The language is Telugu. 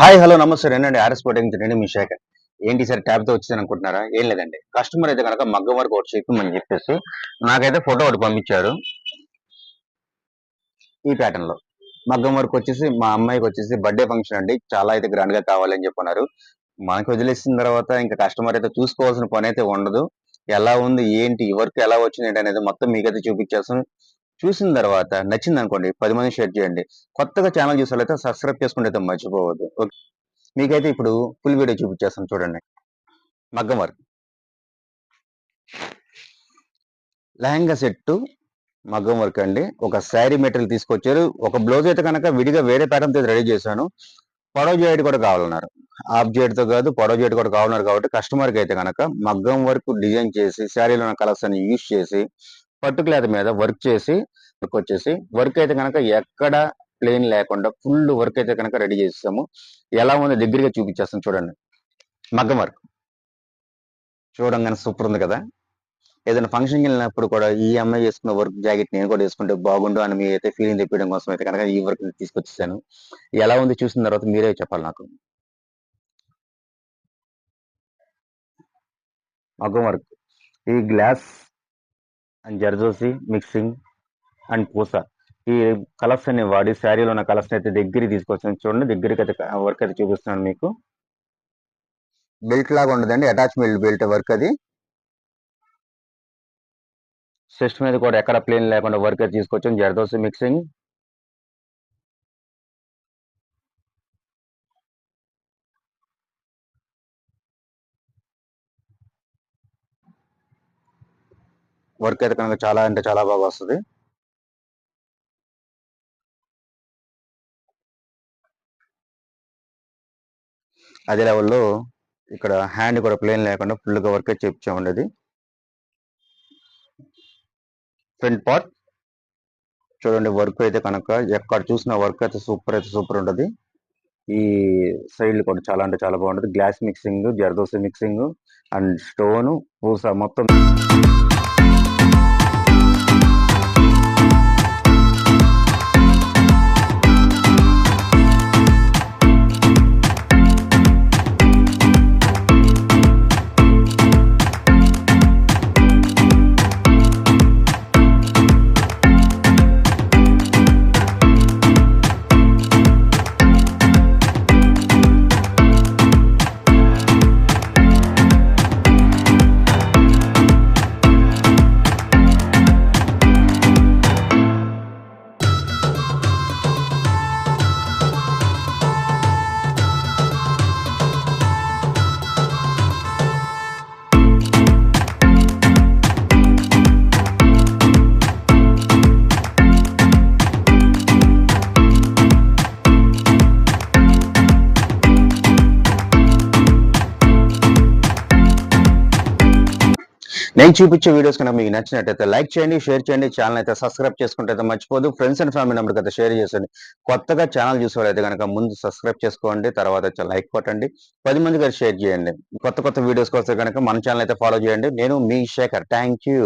హాయ్ హలో నమస్తే. నేనండి ఆర్ఎస్ పోటింగ్ నేను మీ శేఖర్. ఏంటి సార్ ట్యాబ్తో వచ్చింది అనుకుంటున్నారా? ఏం లేదండి. కస్టమర్ అయితే కనుక మగ్గం వరకు ఒకటి చెప్పమని చెప్పేసి నాకైతే ఫోటో ఒకటి పంపించారు. ఈ ప్యాటర్న్లో. మగ్గం వరకు వచ్చేసి మా అమ్మాయికి వచ్చేసి బర్త్డే ఫంక్షన్ అండి. చాలా అయితే గ్రాండ్గా కావాలని చెప్పన్నారు. మనకి వదిలేసిన తర్వాత ఇంకా కస్టమర్ అయితే చూసుకోవాల్సిన పని అయితే ఉండదు. ఎలా ఉంది ఏంటి ఈ వర్క్ ఎలా వచ్చింది అనేది మొత్తం మీకైతే చూపించేస్తాను చూసిన తర్వాత నచ్చింది అనుకోండి పది మంది షేర్ చేయండి. కొత్తగా ఛానల్ చూసారైతే సబ్స్క్రైబ్ చేసుకుంటే అయితే మర్చిపోవద్దు. ఓకే. మీకైతే ఇప్పుడు ఫుల్ వీడియో చూపించేస్తాను చూడండి. మగ్గం వర్క్ లెహంగా సెట్ మగ్గం వర్క్ అండి. ఒక శారీ మెటీరియల్ తీసుకొచ్చారు. ఒక బ్లౌజ్ అయితే కనుక విడిగా వేరే ప్యాటర్న్తో రెడీ చేశాను. పొడవ జాయిడ్ కూడా కావాలన్నారు. ఆఫ్ జాయిడ్తో కాదు పొడవ జాయిడ్ కూడా కావాలన్నారు కాబట్టి కస్టమర్కి అయితే కనుక మగ్గం వర్క్ డిజైన్ చేసి శారీలో ఉన్న కలర్స్ అన్ని యూజ్ చేసి పట్టు క్లాత్ మీద వర్క్ చేసి వర్క్ వచ్చేసి వర్క్ అయితే కనుక ఎక్కడ ప్లేన్ లేకుండా ఫుల్ వర్క్ అయితే కనుక రెడీ చేస్తాము ఎలా ఉందో దగ్గరగా చూపించేస్తాం చూడండి. మగ్గం వర్క్. చూడంగానే సూపర్ ఉంది కదా. ఏదైనా ఫంక్షన్కి వెళ్ళినప్పుడు కూడా ఈ అమ్మాయి చేసుకున్న వర్క్ జాకెట్ నేను కూడా వేసుకుంటే బాగుండు అని మీ అయితే ఫీలింగ్ తెప్పించడం కోసం అయితే కనుక ఈ వర్క్ తీసుకొచ్చేసాను. ఎలా ఉంది చూసిన తర్వాత మీరే చెప్పాలి నాకు. మగ్గం వర్క్. ఈ glass and zardozi mixing and పూస. ఈ కలర్స్ అన్ని వాడి శారీలో ఉన్న కలర్స్ అయితే దగ్గరికి తీసుకొచ్చాను. చూడండి దగ్గరికి అయితే వర్క్ అయితే చూపిస్తున్నాను మీకు. బెల్ట్ లాగా ఉండదండి అటాచ్మెంట్ బెల్ట్ వర్క్ అది. చెస్ట్ మీద కూడా ఎక్కడ ప్లేన్ లేకుండా వర్క్ అయితే తీసుకొచ్చాను. జర్దోసి మిక్సింగ్ వర్క్ అయితే కనుక చాలా అంటే చాలా బాగా వస్తుంది. అదే లెవెల్లో ఇక్కడ హ్యాండ్ కూడా ప్లేన్ లేకుండా ఫుల్గా వర్క్ అయితే చేపించామండి అది ఫ్రంట్ పార్ట్ చూడండి వర్క్ అయితే కనుక ఎక్కడ చూసిన వర్క్ అయితే సూపర్ అయితే సూపర్ ఉంటుంది. ఈ సైడ్ కూడా చాలా అంటే చాలా బాగుంటుంది. Glass mixing zardozi mixing and stone పూస మొత్తం నేను చూపించే వీడియోస్ కనుక మీకు నచ్చినట్టయితే లైక్ చేయండి షేర్ చేయండి ఛానల్ అయితే సబ్స్క్రైబ్ చేసుకుంటే అయితే మర్చిపోదు ఫ్రెండ్స్ అండ్ ఫ్యామిలీ నెంబర్కి అయితే షేర్ చేసండి కొత్తగా ఛానల్ చూసేవాళ్ళైతే కనుక ముందు సబ్స్క్రైబ్ చేసుకోండి తర్వాత లైక్ కొట్టండి. పది మందికి షేర్ చేయండి. కొత్త కొత్త వీడియోస్ కోసం కనుక మన ఛానల్ అయితే ఫాలో చేయండి. నేను మీ శేఖర్. Thank you